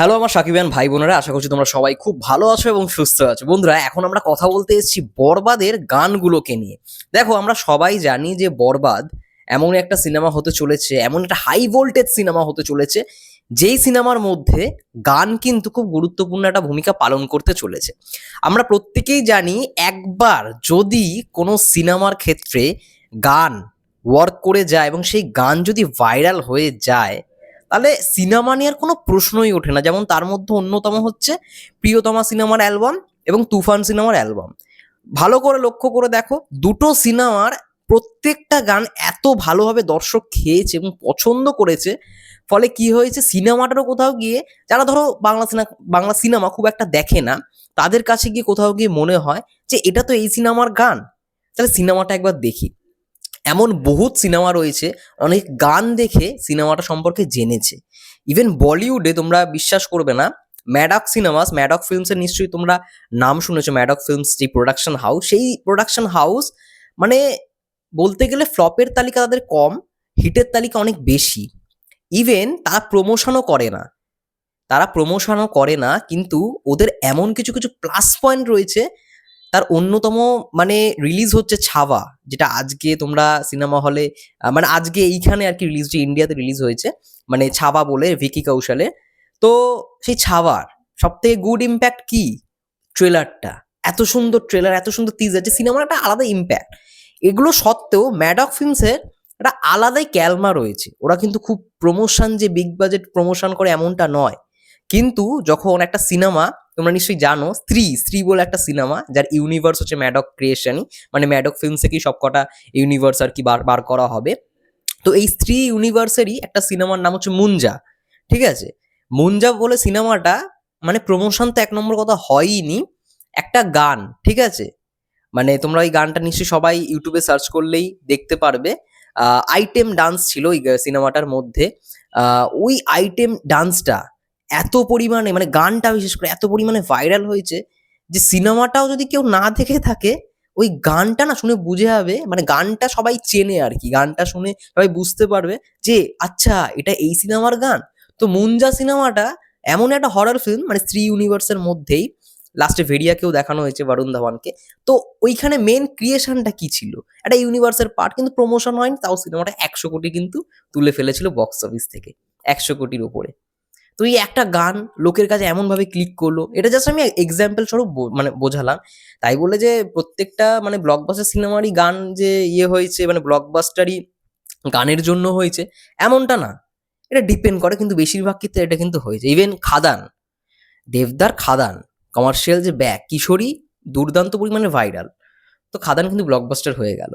Hello আমার সাকিবান ভাই বোনেরা, আশা করছি তোমরা সবাই খুব ভালো আছো এবং সুস্থ আছো। বন্ধুরা, এখন আমরা কথা বলতে এসেছি বরবাদের গানগুলোকে নিয়ে। দেখো, আমরা সবাই জানি যে বরবাদ এমন একটা সিনেমা হতে চলেছে, এমন একটা হাই ভোল্টেজ সিনেমা হতে চলেছে, যেই সিনেমার মধ্যে গান কিন্তু খুব গুরুত্বপূর্ণ একটা ভূমিকা পালন করতে চলেছে। আমরা প্রত্যেকেই জানি একবার যদি কোনো সিনেমার ক্ষেত্রে গান ওয়ার্ক করে যায় এবং সেই গান যদি ভাইরাল হয়ে যায় তাহলে সিনেমা নিয়ে আর কোনো প্রশ্নই ওঠে না। যেমন তার মধ্যে অন্যতম হচ্ছে প্রিয়তমা সিনেমার অ্যালবাম এবং তুফান সিনেমার অ্যালবাম। ভালো করে লক্ষ্য করে দেখো, দুটো সিনেমার প্রত্যেকটা গান এত ভালোভাবে দর্শক খেয়েছে এবং পছন্দ করেছে। ফলে কি হয়েছে, সিনেমাটারও কোথাও গিয়ে, যারা ধরো বাংলা সিনেমা বাংলা সিনেমা খুব একটা দেখে না, তাদের কাছে গিয়ে কোথাও গিয়ে মনে হয় যে এটা তো এই সিনেমার গান। তাহলে সিনেমাটা একবার দেখি। এমন বহুত সিনেমা রয়েছে, অনেক গান দেখে সিনেমাটা সম্পর্কে জেনেছে। ইভেন বলিউডে তোমরা বিশ্বাস করবে না ম্যাডক সিনেমাস ম্যাডক ফিল্মসের নিশ্চয়ই তোমরা নাম শুনেছো ম্যাডক ফিল্মস যে প্রোডাকশন হাউস সেই প্রোডাকশন হাউস মানে বলতে গেলে ফ্লপের তালিকা তাদের কম হিটের তালিকা অনেক বেশি। ইভেন তারা প্রমোশনও করে না। তারা প্রমোশনও করে না, কিন্তু ওদের এমন কিছু কিছু প্লাস পয়েন্ট রয়েছে তার অন্যতম মানে রিলিজ হচ্ছে ছাওয়া, যেটা আজকে তোমরা সিনেমা হলে মানে আজকে এইখানে আর কি রিলিজ ইন্ডিয়াতে রিলিজ হয়েছে মানে ছাওয়া বলে ভিকি কৌশলে। তো সেই ছাওয়ার সব থেকে গুড ইম্প্যাক্ট কি? ট্রেলারটা এত সুন্দর ট্রেলার এত সুন্দর তিজ আছে সিনেমার একটা আলাদা ইম্প্যাক্ট এগুলো সত্ত্বেও ম্যাডক ফিল্মসের একটা আলাদাই ক্যালমা রয়েছে। ওরা কিন্তু খুব প্রমোশন যে বিগ বাজেট প্রমোশন করে এমনটা নয়। কিন্তু যখন একটা সিনেমা তোমরা নিশ্চয়ই জানো, স্ত্রী স্ত্রী বলে একটা সিনেমা যার ইউনিভার্স হচ্ছে ম্যাডক ক্রিয়েশনই মানে ম্যাডক ফিল্ম থেকেই সবকটা ইউনিভার্স আর কি বার বার করা হবে। তো এই স্ত্রী ইউনিভার্সেরই একটা সিনেমার নাম হচ্ছে মুঞ্জা ঠিক আছে? মুঞ্জা বলে সিনেমাটা মানে প্রমোশন তো এক নম্বর কথা হয়ইনি, একটা গান, ঠিক আছে? মানে তোমরা ওই গানটা নিশ্চয়ই সবাই ইউটিউবে সার্চ করলেই দেখতে পারবে। আইটেম ডান্স ছিল ওই সিনেমাটার মধ্যে। ওই আইটেম ডান্সটা এত পরিমাণে মানে গানটা বিশেষ করে এত পরিমাণে ভাইরাল হয়েছে যে সিনেমাটাও যদি কেউ না দেখে থাকে, ওই গানটা না শুনে বুঝে হবে মানে গানটা সবাই চেনে আর কি। গানটা শুনে সবাই বুঝতে পারবে যে আচ্ছা এটা এই সিনেমার গান। তো মুঞ্জা সিনেমাটা এমন একটা হরর ফিল্ম মানে স্ত্রী ইউনিভার্সের মধ্যেই লাস্টে ভেরিয়াকেও দেখানো হয়েছে বরুণ ধাওয়ানকে তো ওইখানে মেন ক্রিয়েশনটা কি ছিল? একটা ইউনিভার্সের পার্ট কিন্তু প্রমোশন হয়নি, তাও সিনেমাটা একশো কোটি কিন্তু তুলে ফেলেছিল বক্স অফিস থেকে, একশো কোটির উপরে। তো এই একটা গান লোকের কাছে এমনভাবে ক্লিক করল, এটা জাস্ট আমি এক্সাম্পল স্বরূপ মানে বোঝালাম। তাই বলে যে প্রত্যেকটা মানে ব্লকবাস্টার সিনেমারই গান যে ইয়ে হয়েছে মানে ব্লকবাস্টারই গানের জন্য হয়েছে, এমনটা না। এটা ডিপেন্ড করে কিন্তু বেশিরভাগ ক্ষেত্রে এটা কিন্তু হয়েছে। ইভেন খাদান, দেবদার খাদান কমার্শিয়াল যে ব্যাগ, কিশোরী দুর্দান্ত পরিমাণে ভাইরাল তো খাদান কিন্তু ব্লকবাস্টার হয়ে গেল।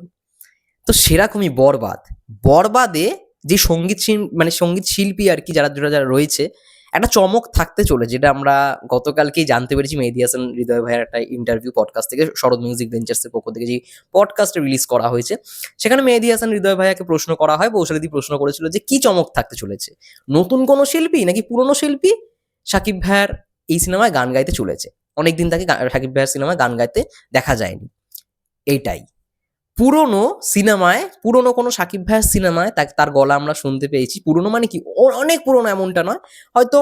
তো সেরকমই বরবাদ। বরবাদে যে সংগীত মানে সংগীত শিল্পী আর কি যারা যারা রয়েছে একটা চমক থাকতে চলে যেটা আমরা গতকালকেই জানতে পেরেছি মেহেদি হাসান, হৃদয় ভাইয়ের একটা ইন্টারভিউ পডকাস্ট থেকে, শরৎ মিউজিক ভেঞ্চার্সের পক্ষ থেকে যে পডকাস্ট রিলিজ করা হয়েছে। সেখানে মেহেদি হাসান, হৃদয় ভাইয়াকে প্রশ্ন করা হয় বৌশালীদি প্রশ্ন করেছিল যে, কি চমক থাকতে চলেছে? নতুন কোনো শিল্পী নাকি পুরনো শিল্পী? সাকিব ভাইয়ার এই সিনেমায় গান গাইতে চলেছে। অনেকদিন তাকে সাকিব ভাইয়ার সিনেমায় গান গাইতে দেখা যায়নি। এইটাই। পুরনো সিনেমায়, পুরনো কোনো সাকিব ভাইয়ের সিনেমায় তার গলা আমরা শুনতে পেয়েছি। পুরনো মানে কি? অনেক পুরনো এমনটা নয়। হয়তো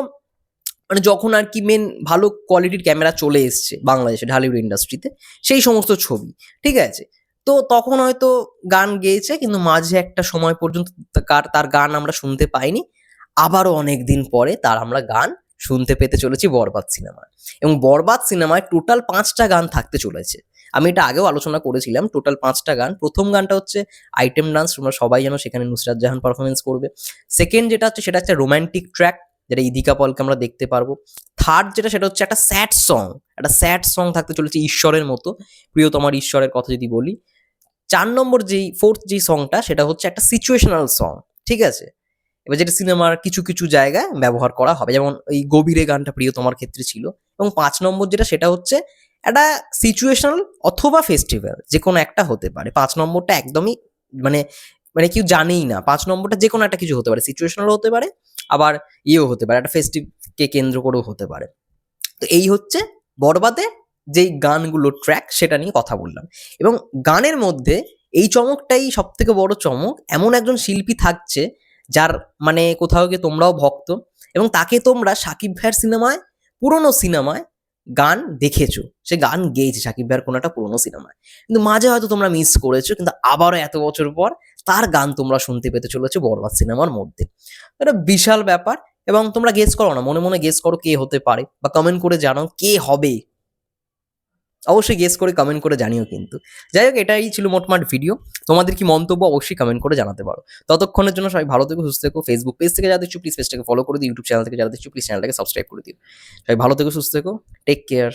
মানে যখন আর কি মেন ভালো কোয়ালিটির ক্যামেরা চলে এসছে বাংলাদেশে ঢালিউড ইন্ডাস্ট্রিতে সেই সমস্ত ছবি, ঠিক আছে? তো তখন হয়তো গান গেয়েছে, কিন্তু মাঝে একটা সময় পর্যন্ত তার তার গান আমরা শুনতে পাইনি। আবারও অনেক দিন পরে তার আমরা গান শুনতে পেতে চলেছি বরবাদ সিনেমায়। এবং বরবাদ সিনেমায় টোটাল পাঁচটা গান থাকতে চলেছে। আমি এটা আগেও আলোচনা করেছিলাম টোটাল পাঁচটা গান। প্রথম গানটা হচ্ছে আইটেম ডান্স তোমরা সবাই জানো সেখানে নুসরাত জাহান পারফরমেন্স করবে। সেকেন্ড যেটা হচ্ছে, সেটা হচ্ছে রোমান্টিক ট্র্যাক যেটা ইদিকা পলকে আমরা দেখতে পারব। থার্ড যেটা, সেটা হচ্ছে একটা স্যাড সং একটা স্যাড সং থাকতে চলেছে ঈশ্বরের মতো। প্রিয় তোমার ঈশ্বরের কথা যদি বলি। চার নম্বর যেই ফোর্থ যেই সংটা সেটা হচ্ছে একটা সিচুয়েশনাল সং ঠিক আছে? এবার যেটা সিনেমার কিছু কিছু জায়গায় ব্যবহার করা হবে। যেমন এই গভীরে গানটা প্রিয় তোমার ক্ষেত্রে ছিল। এবং পাঁচ নম্বর যেটা, সেটা হচ্ছে একটা সিচুয়েশনাল অথবা ফেস্টিভ্যাল যে কোনো একটা হতে পারে। পাঁচ নম্বরটা একদমই মানে মানে কেউ জানেই না। পাঁচ নম্বরটা যে কোনো একটা কিছু হতে পারে। সিচুয়েশনাল হতে পারে, আবার ইয়েও হতে পারে। একটা ফেস্টিভকে কেন্দ্র করেও হতে পারে। তো এই হচ্ছে বরবাদে যেই গানগুলো ট্র্যাক সেটা নিয়ে কথা বললাম। এবং গানের মধ্যে এই চমকটাই সব থেকে বড় চমক। এমন একজন শিল্পী থাকছে, যার মানে কোথাও গিয়ে তোমরাও ভক্ত এবং তাকে তোমরা সাকিব ভাইয়ের সিনেমায়, পুরনো সিনেমায় গান দেখেছ? সে গান গেয়েছে সাকিব ভাইয়ের কোনো একটা পুরোনো সিনেমায়। কিন্তু মাঝে হয়তো তোমরা মিস করেছ, কিন্তু আবারও এত বছর পর তার গান তোমরা শুনতে পেতে চলেছো বরবাদ সিনেমার মধ্যে। এটা বিশাল ব্যাপার এবং তোমরা গেস করো না, মনে মনে গেস করো কে হতে পারে বা কমেন্ট করে জানাও কে হবে। অবশ্যই গেস করে কমেন্ট করে জানিও কিন্তু। যাই হোক, এটাই ছিল মোটমাট ভিডিও তোমাদের কি মন্তব্য অবশ্যই কমেন্ট করে জানাতে পারো। ততক্ষণের জন্য সবাই ভালো থেকো, সুস্থ থেকো। ফেসবুক পেজ থেকে যারা দেখছ প্লিজ পেজটাকে ফলো করে দিও। ইউটিউব চ্যানেল থেকে যারা দেখছ প্লিজ চ্যানেলটাকে সাবস্ক্রাইব করে দিও। সবাই ভালো থেকো, সুস্থ থেকো। Take care